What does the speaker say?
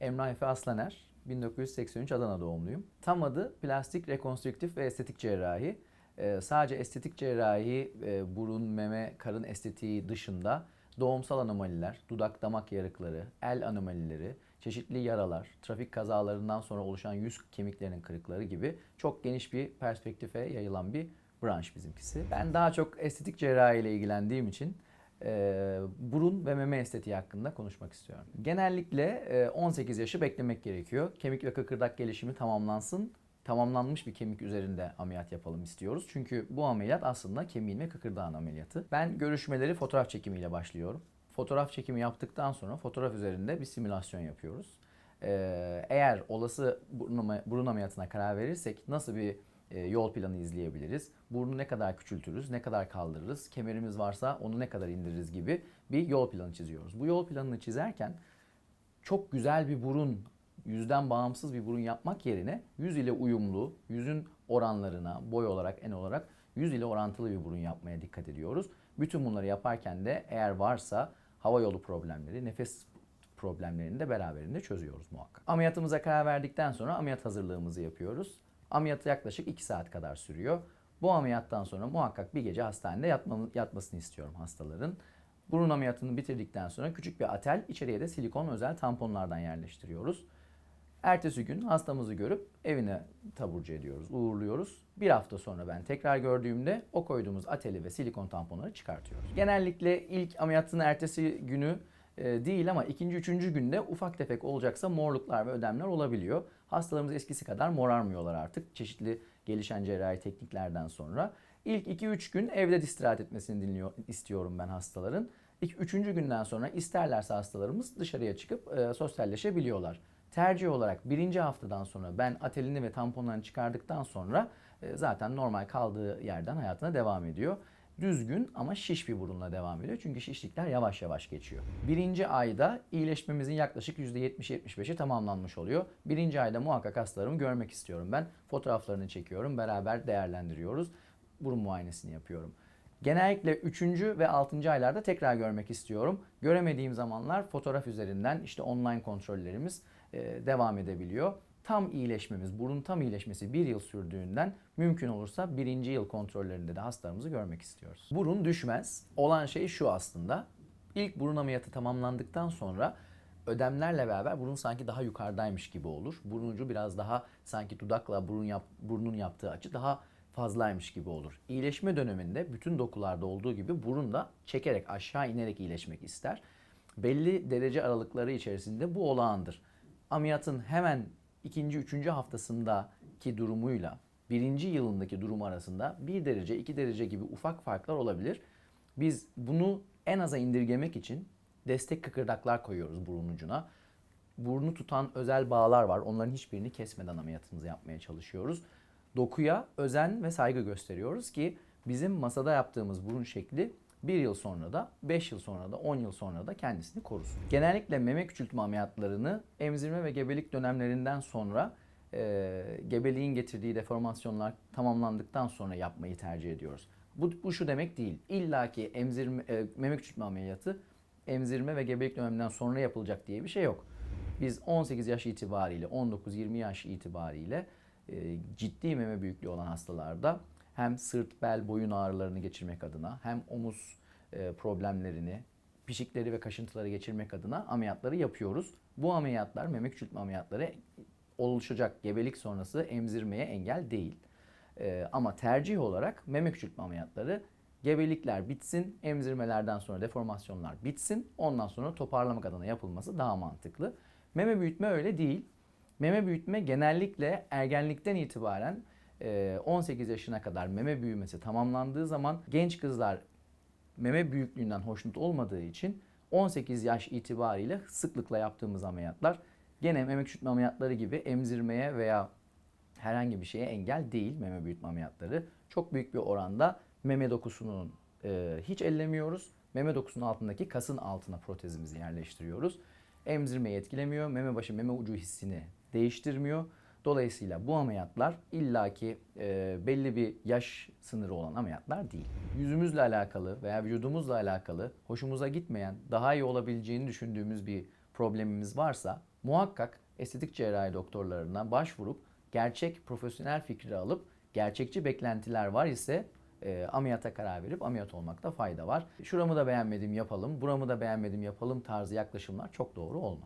Emrah Efe Aslaner, 1983 Adana doğumluyum. Tam adı plastik rekonstrüktif ve estetik cerrahi. Ee, sadece estetik cerrahi, e, burun, meme, karın estetiği dışında doğumsal anomaliler, dudak damak yarıkları, el anomalileri, çeşitli yaralar, trafik kazalarından sonra oluşan yüz kemiklerinin kırıkları gibi çok geniş bir perspektife yayılan bir branş bizimkisi. Ben daha çok estetik cerrahi ile ilgilendiğim için e, burun ve meme estetiği hakkında konuşmak istiyorum. Genellikle e, 18 yaşı beklemek gerekiyor. Kemik ve kıkırdak gelişimi tamamlansın. Tamamlanmış bir kemik üzerinde ameliyat yapalım istiyoruz. Çünkü bu ameliyat aslında kemiğin ve kıkırdağın ameliyatı. Ben görüşmeleri fotoğraf çekimiyle başlıyorum. Fotoğraf çekimi yaptıktan sonra fotoğraf üzerinde bir simülasyon yapıyoruz. Ee, eğer olası burun, burun ameliyatına karar verirsek nasıl bir yol planı izleyebiliriz? Burnu ne kadar küçültürüz, ne kadar kaldırırız, kemerimiz varsa onu ne kadar indiririz gibi bir yol planı çiziyoruz. Bu yol planını çizerken çok güzel bir burun, yüzden bağımsız bir burun yapmak yerine yüz ile uyumlu, yüzün oranlarına, boy olarak, en olarak yüz ile orantılı bir burun yapmaya dikkat ediyoruz. Bütün bunları yaparken de eğer varsa hava yolu problemleri, nefes problemlerini de beraberinde çözüyoruz muhakkak. Ameliyatımıza karar verdikten sonra ameliyat hazırlığımızı yapıyoruz. Ameliyat yaklaşık 2 saat kadar sürüyor. Bu ameliyattan sonra muhakkak bir gece hastanede yatmasını istiyorum hastaların. Burun ameliyatını bitirdikten sonra küçük bir atel, içeriye de silikon özel tamponlardan yerleştiriyoruz. Ertesi gün hastamızı görüp evine taburcu ediyoruz, uğurluyoruz. Bir hafta sonra ben tekrar gördüğümde o koyduğumuz ateli ve silikon tamponları çıkartıyoruz. Genellikle ilk ameliyatın ertesi günü e, değil ama ikinci, üçüncü günde ufak tefek olacaksa morluklar ve ödemler olabiliyor. Hastalarımız eskisi kadar morarmıyorlar artık çeşitli gelişen cerrahi tekniklerden sonra. İlk 2-3 gün evde istirahat etmesini dinliyor, istiyorum ben hastaların. İlk üçüncü günden sonra isterlerse hastalarımız dışarıya çıkıp e, sosyalleşebiliyorlar. Tercih olarak birinci haftadan sonra ben atelini ve tamponlarını çıkardıktan sonra e, zaten normal kaldığı yerden hayatına devam ediyor. Düzgün ama şiş bir burunla devam ediyor. Çünkü şişlikler yavaş yavaş geçiyor. Birinci ayda iyileşmemizin yaklaşık %70-75'i tamamlanmış oluyor. Birinci ayda muhakkak hastalarımı görmek istiyorum ben. Fotoğraflarını çekiyorum, beraber değerlendiriyoruz. Burun muayenesini yapıyorum. Genellikle 3. ve 6. aylarda tekrar görmek istiyorum. Göremediğim zamanlar fotoğraf üzerinden işte online kontrollerimiz devam edebiliyor. Tam iyileşmemiz, burun tam iyileşmesi bir yıl sürdüğünden mümkün olursa birinci yıl kontrollerinde de hastalarımızı görmek istiyoruz. Burun düşmez. Olan şey şu aslında. İlk burun ameliyatı tamamlandıktan sonra ödemlerle beraber burun sanki daha yukarıdaymış gibi olur. Burun ucu biraz daha sanki dudakla burun yap, burnun yaptığı açı daha fazlaymış gibi olur. İyileşme döneminde bütün dokularda olduğu gibi burun da çekerek aşağı inerek iyileşmek ister. Belli derece aralıkları içerisinde bu olağandır. Ameliyatın hemen ikinci, üçüncü haftasındaki durumuyla birinci yılındaki durum arasında bir derece, iki derece gibi ufak farklar olabilir. Biz bunu en aza indirgemek için destek kıkırdaklar koyuyoruz burun ucuna. Burnu tutan özel bağlar var. Onların hiçbirini kesmeden ameliyatımızı yapmaya çalışıyoruz. Dokuya özen ve saygı gösteriyoruz ki bizim masada yaptığımız burun şekli bir yıl sonra da, 5 yıl sonra da, 10 yıl sonra da kendisini korusun. Genellikle meme küçültme ameliyatlarını emzirme ve gebelik dönemlerinden sonra e, gebeliğin getirdiği deformasyonlar tamamlandıktan sonra yapmayı tercih ediyoruz. Bu, bu şu demek değil. İlla ki emzirme, e, meme küçültme ameliyatı emzirme ve gebelik döneminden sonra yapılacak diye bir şey yok. Biz 18 yaş itibariyle, 19-20 yaş itibariyle e, ciddi meme büyüklüğü olan hastalarda hem sırt, bel, boyun ağrılarını geçirmek adına hem omuz e, problemlerini, pişikleri ve kaşıntıları geçirmek adına ameliyatları yapıyoruz. Bu ameliyatlar, meme küçültme ameliyatları oluşacak gebelik sonrası emzirmeye engel değil. E, ama tercih olarak meme küçültme ameliyatları gebelikler bitsin, emzirmelerden sonra deformasyonlar bitsin, ondan sonra toparlamak adına yapılması daha mantıklı. Meme büyütme öyle değil. Meme büyütme genellikle ergenlikten itibaren 18 yaşına kadar meme büyümesi tamamlandığı zaman genç kızlar meme büyüklüğünden hoşnut olmadığı için 18 yaş itibariyle sıklıkla yaptığımız ameliyatlar gene meme küçültme ameliyatları gibi emzirmeye veya herhangi bir şeye engel değil meme büyütme ameliyatları. Çok büyük bir oranda meme dokusunun e, hiç ellemiyoruz. Meme dokusunun altındaki kasın altına protezimizi yerleştiriyoruz. Emzirmeyi etkilemiyor. Meme başı meme ucu hissini değiştirmiyor. Dolayısıyla bu ameliyatlar illaki e, belli bir yaş sınırı olan ameliyatlar değil. Yüzümüzle alakalı veya vücudumuzla alakalı hoşumuza gitmeyen, daha iyi olabileceğini düşündüğümüz bir problemimiz varsa muhakkak estetik cerrahi doktorlarına başvurup gerçek profesyonel fikri alıp gerçekçi beklentiler var ise e, ameliyata karar verip ameliyat olmakta fayda var. Şuramı da beğenmedim yapalım, buramı da beğenmedim yapalım tarzı yaklaşımlar çok doğru olmaz.